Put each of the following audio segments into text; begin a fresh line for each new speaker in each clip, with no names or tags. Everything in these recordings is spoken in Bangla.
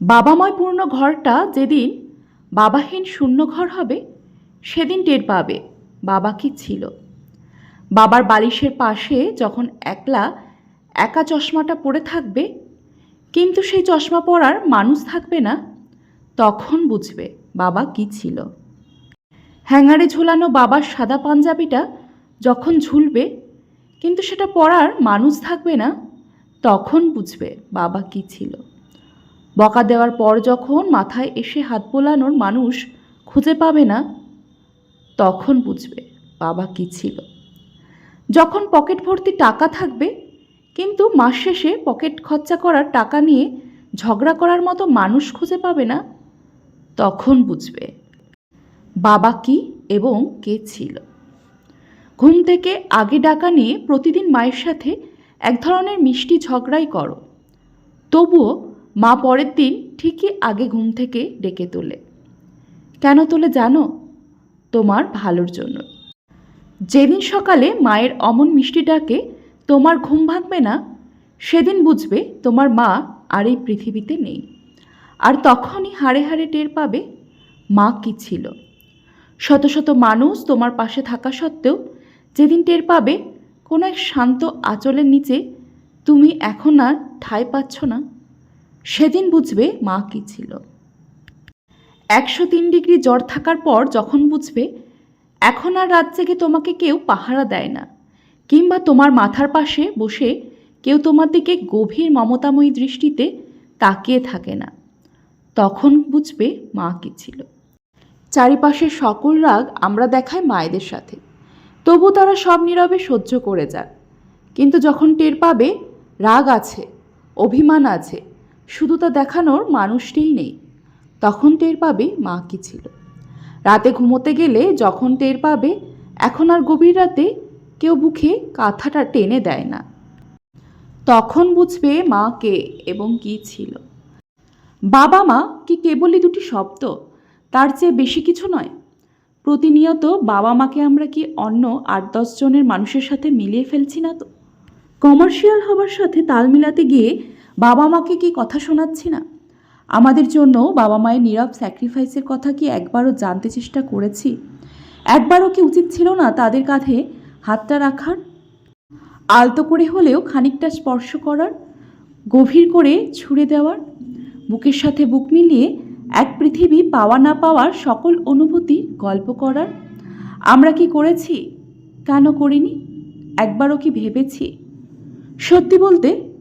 বাবাময় পূর্ণ ঘরটা যেদিন বাবাহীন শূন্য ঘর হবে, সেদিন টের পাবে বাবা কি ছিল। বাবার বালিশের পাশে যখন একলা একা চশমাটা পরে থাকবে, কিন্তু সেই চশমা পরার মানুষ থাকবে না, তখন বুঝবে বাবা কি ছিল। হ্যাঙ্গারে ঝোলানো বাবার সাদা পাঞ্জাবিটা যখন ঝুলবে, কিন্তু সেটা পরার মানুষ থাকবে না, তখন বুঝবে বাবা কি ছিল। বকা দেওয়ার পর যখন মাথায় এসে হাত বোলানোর মানুষ খুঁজে পাবে না, তখন বুঝবে বাবা কি ছিল। যখন পকেট ভর্তি টাকা থাকবে, কিন্তু মাস শেষে পকেট খরচা করার টাকা নিয়ে ঝগড়া করার মতো মানুষ খুঁজে পাবে না, তখন বুঝবে বাবা কি এবং কে ছিল। ঘুম থেকে আগে ডাকা নিয়ে প্রতিদিন মায়ের সাথে এক ধরনের মিষ্টি ঝগড়াই করো। তবুও মা পরের দিন ঠিকই আগে ঘুম থেকে ডেকে তোলে। কেন তোলে জানো? তোমার ভালোর জন্য। যেদিন সকালে মায়ের অমন মিষ্টি ডাকে, তোমার ঘুম ভাঙবে না, সেদিন বুঝবে তোমার মা আর এই পৃথিবীতে নেই। আর তখনই হাড়ে হাড়ে টের পাবে মা কি ছিল। শত শত মানুষ তোমার পাশে থাকা সত্ত্বেও যেদিন টের পাবে, কোনো এক শান্ত আঁচলের নিচে তুমি এখন আর ঠাঁই পাচ্ছ না। সেদিন বুঝবে মা কি ছিল। একশো তিন ডিগ্রি জ্বর থাকার পর যখন বুঝবে, এখন আর রাত জেগে তোমাকে কেউ পাহারা দেয় না, কিংবা তোমার মাথার পাশে বসে কেউ তোমার দিকে গভীর মমতাময়ী দৃষ্টিতে তাকিয়ে থাকে না। তখন বুঝবে মা কি ছিল। চারিপাশের সকল রাগ আমরা দেখাই মায়েদের সাথে। তবু তারা সব নীরবে সহ্য করে যাক কিন্তু যখন টের পাবে, রাগ আছে, অভিমান আছে শুধু তা দেখানোর মানুষটিই নেই। তখন টের পাবে মা কি ছিল। রাতে ঘুমোতে গেলে যখন টের পাবে, এখন আর গভীর রাতে কেউ বুকে কাঁথাটা টেনে দেয় না। তখন বুঝবে মা কে এবং কি ছিল। বাবা মা কি কেবলই দুটি শব্দ? তার চেয়ে বেশি কিছু নয়। প্রতিনিয়ত বাবা মাকে আমরা কি অন্য আট দশ জনের মানুষের সাথে মিলিয়ে ফেলছি না তো? কমার্শিয়াল হবার সাথে তাল মিলাতে গিয়ে বাবা মাকে কি কথা শোনাচ্ছি না? আমাদের জন্য বাবা মায়ের নীরব স্যাক্রিফাইসের কথা কি একবারও জানতে চেষ্টা করেছি? একবারও কি উচিত ছিল না তাদের কাঁধে হাতটা রাখার? আলতো করে হলেও খানিকটা স্পর্শ করার? গভীর করে ছুঁড়ে দেওয়ার? বুকের সাথে বুক মিলিয়ে এক পৃথিবী পাওয়া না পাওয়ার সকল অনুভূতি গল্প করার? আমরা কি করেছি? কেন করিনি? একবারও কি ভেবেছি? সত্যি বলতে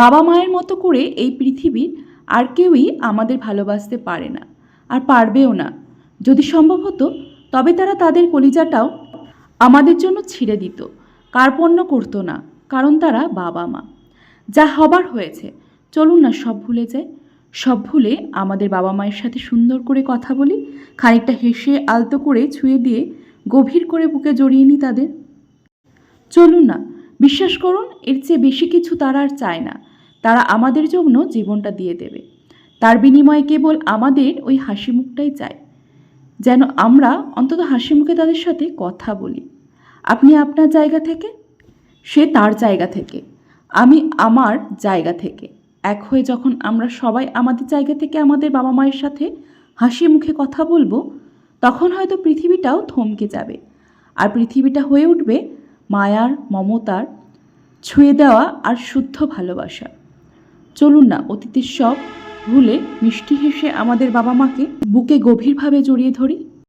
বাবা মায়ের মতো করে এই পৃথিবীর আর কেউই আমাদের ভালোবাসতে পারে না আর পারবেও না। যদি সম্ভব হতো, তবে তারা তাদের কলিজাটাও আমাদের জন্য ছিঁড়ে দিত, কার্পণ্য করতো না, কারণ তারা বাবা মা। যা হবার হয়েছে, চলুন না সব ভুলে যায় সব ভুলে আমাদের বাবা মায়ের সাথে সুন্দর করে কথা বলি, খানিকটা হেসে আলতো করে ছুঁয়ে দিয়ে গভীর করে বুকে জড়িয়ে নিই তাদের। চলুন না বিশ্বাস করুন, এর চেয়ে বেশি কিছু তারা আর চায় না। তারা আমাদের জন্য জীবনটা দিয়ে দেবে। তার বিনিময়ে কেবল আমাদের ওই হাসি মুখটাই চায়। যেন আমরা অন্তত হাসি মুখে তাদের সাথে কথা বলি। আপনি আপনার জায়গা থেকে, সে তার জায়গা থেকে। আমি আমার জায়গা থেকে। এক হয়ে যখন আমরা সবাই আমাদের জায়গা থেকে আমাদের বাবা মায়ের সাথে হাসি মুখে কথা বলব, তখন হয়তো পৃথিবীটাও থমকে যাবে। আর পৃথিবীটা হয়ে উঠবে মায়ার, মমতার, ছুঁয়ে দেওয়া আর শুদ্ধ ভালোবাসা চলুন না, অতীতের সব ভুলে মিষ্টি হেসে আমাদের বাবা মাকে বুকে গভীরভাবে জড়িয়ে ধরি।